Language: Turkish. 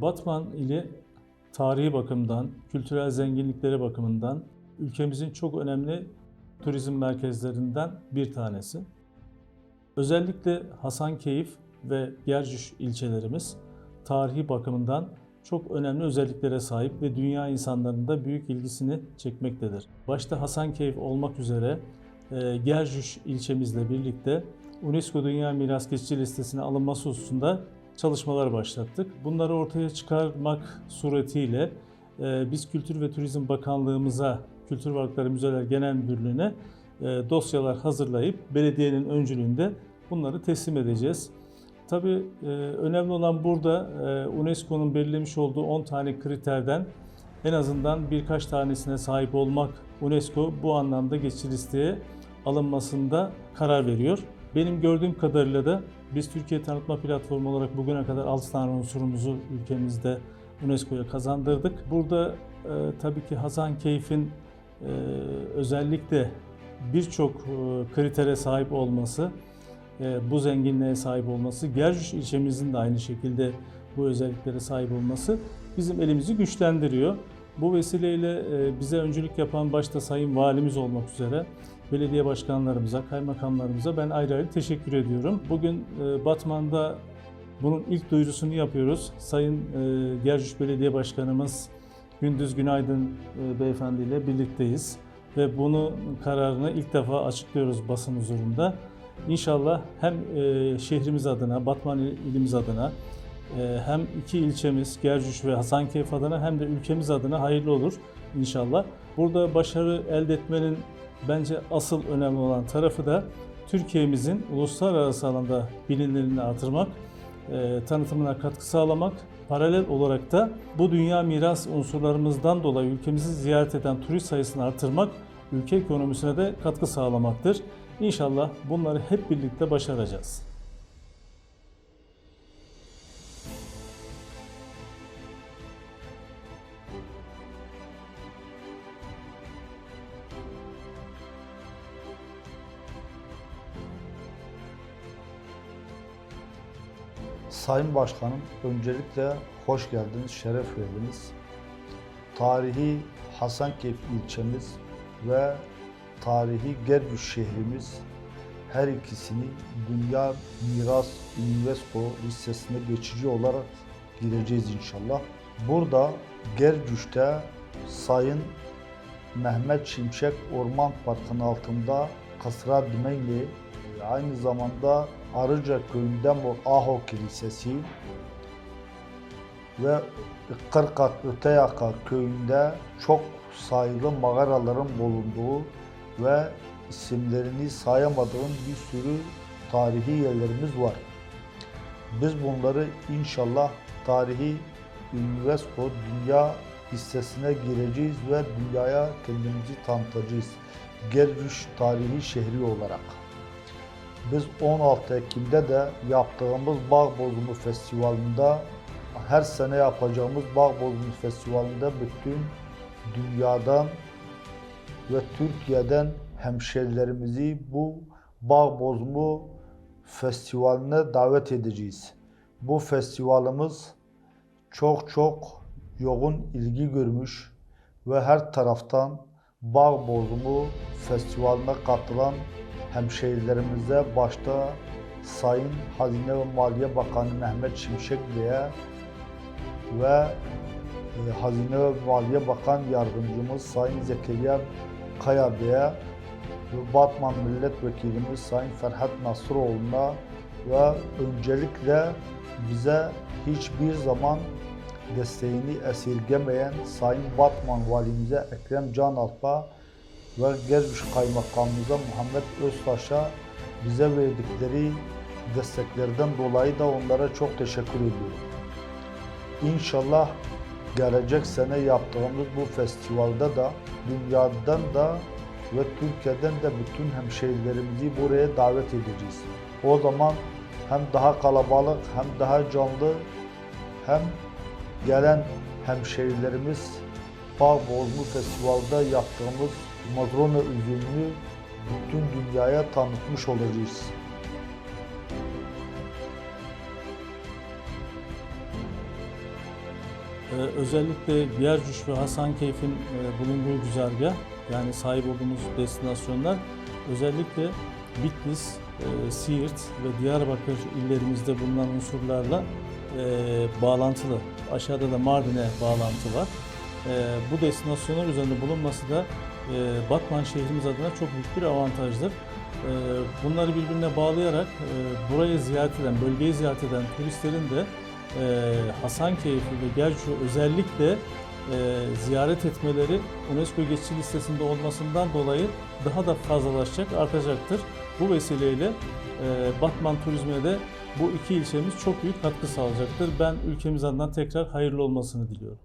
Batman ili tarihi bakımdan, kültürel zenginlikleri bakımından ülkemizin çok önemli turizm merkezlerinden bir tanesi. Özellikle Hasankeyf ve Gercüş ilçelerimiz tarihi bakımından çok önemli özelliklere sahip ve dünya insanlarının da büyük ilgisini çekmektedir. Başta Hasankeyf olmak üzere e, Gercüş ilçemizle birlikte UNESCO Dünya Miras Geçici Listesi'ne alınması hususunda çalışmalar başlattık. Bunları ortaya çıkarmak suretiyle e, biz Kültür ve Turizm Bakanlığımıza, Kültür Varlıkları Müzeler Genel Müdürlüğü'ne e, dosyalar hazırlayıp belediyenin öncülüğünde bunları teslim edeceğiz. Tabii e, önemli olan burada UNESCO'nun belirlemiş olduğu 10 tane kriterden en azından birkaç tanesine sahip olmak UNESCO bu anlamda geçici listeye alınmasında karar veriyor. Benim gördüğüm kadarıyla da biz Türkiye Tanıtma Platformu olarak bugüne kadar 6 tane unsurumuzu ülkemizde UNESCO'ya kazandırdık. Burada e, tabii ki Hasankeyf'in e, özellikle birçok e, kritere sahip olması, e, bu zenginliğe sahip olması, Gercüş ilçemizin de aynı şekilde bu özelliklere sahip olması bizim elimizi güçlendiriyor. Bu vesileyle e, bize öncülük yapan başta Sayın Valimiz olmak üzere belediye başkanlarımıza, kaymakamlarımıza ben ayrı ayrı teşekkür ediyorum. Bugün e, Batman'da bunun ilk duyurusunu yapıyoruz. Sayın e, Gercüş Belediye Başkanımız Gündüz Günaydın e, Beyefendi ile birlikteyiz. Ve bunu kararını ilk defa açıklıyoruz basın huzurunda. İnşallah hem şehrimiz adına, Batman ilimiz adına hem iki ilçemiz Gercüş ve Hasankeyf adına hem de ülkemiz adına hayırlı olur inşallah. Burada başarı elde etmenin bence asıl önemli olan tarafı da Türkiye'mizin uluslararası alanda bilinirliğini artırmak, e, tanıtımına katkı sağlamak, paralel olarak da bu dünya miras unsurlarımızdan dolayı ülkemizi ziyaret eden turist sayısını artırmak, ülke ekonomisine de katkı sağlamaktır. İnşallah bunları hep birlikte başaracağız. Sayın Başkanım, öncelikle hoş geldiniz, şeref verdiniz. Tarihi Hasankeyf ilçemiz ve tarihi Gergüş şehrimiz her ikisini Dünya Miras UNESCO listesine geçici olarak gireceğiz inşallah. Burada Gergüş'te Sayın Mehmet Şimşek Orman Parkı'nın altında Kasra Dümenli, aynı zamanda Arıca köyünde bu Aho Kilisesi ve Kırkat Öteyaka köyünde çok sayılı mağaraların bulunduğu ve isimlerini sayamadığım bir sürü tarihi yerlerimiz var. Biz bunları inşallah tarihi UNESCO Dünya listesine gireceğiz ve dünyaya kendimizi tanıtacağız. Gergüş tarihi şehri olarak. Biz 16 Ekim'de de yaptığımız Bağ Bozumu Festivali'nde her sene yapacağımız Bağ Bozumu Festivali'nde bütün dünyadan ve Türkiye'den hemşerilerimizi bu Bağ Bozumu Festivali'ne davet edeceğiz. Bu festivalimiz çok çok yoğun ilgi görmüş ve her taraftan Bağ Bozumu Festivali'ne katılan hemşehrilerimize başta Sayın Hazine ve Maliye Bakanı Mehmet Şimşek Bey'e ve e, Hazine ve Maliye Bakan Yardımcımız Sayın Zekeriya Kaya Bey'e ve Batman Milletvekilimiz Sayın Ferhat Nasıroğlu'na ve öncelikle bize hiçbir zaman desteğini esirgemeyen Sayın Batman Valimize Ekrem Can Alp'a ve Gezmiş Kaymakamımıza Muhammed Öztaş'a bize verdikleri desteklerden dolayı da onlara çok teşekkür ediyorum. İnşallah gelecek sene yaptığımız bu festivalde da dünyadan da ve Türkiye'den de bütün hemşehrilerimizi buraya davet edeceğiz. O zaman hem daha kalabalık hem daha canlı hem gelen hemşehrilerimiz Bağ Bozmu Festival'da yaptığımız Madrona üzümünü bütün dünyaya tanıtmış olacağız. Ee, özellikle Gercüş ve Hasankeyf'in e, bulunduğu güzergah, yani sahip olduğumuz destinasyonlar özellikle Bitlis, e, Siirt ve Diyarbakır illerimizde bulunan unsurlarla e, bağlantılı. Aşağıda da Mardin'e bağlantı var. E, bu destinasyonlar üzerinde bulunması da e, Batman şehrimiz adına çok büyük bir avantajdır. E, bunları birbirine bağlayarak e, burayı ziyaret eden, bölgeyi ziyaret eden turistlerin de e, Hasankeyf'i ve Gercüş'ü özellikle e, ziyaret etmeleri UNESCO geçici listesinde olmasından dolayı daha da fazlalaşacak, artacaktır. Bu vesileyle e, Batman turizmine de bu iki ilçemiz çok büyük katkı sağlayacaktır. Ben ülkemiz adına tekrar hayırlı olmasını diliyorum.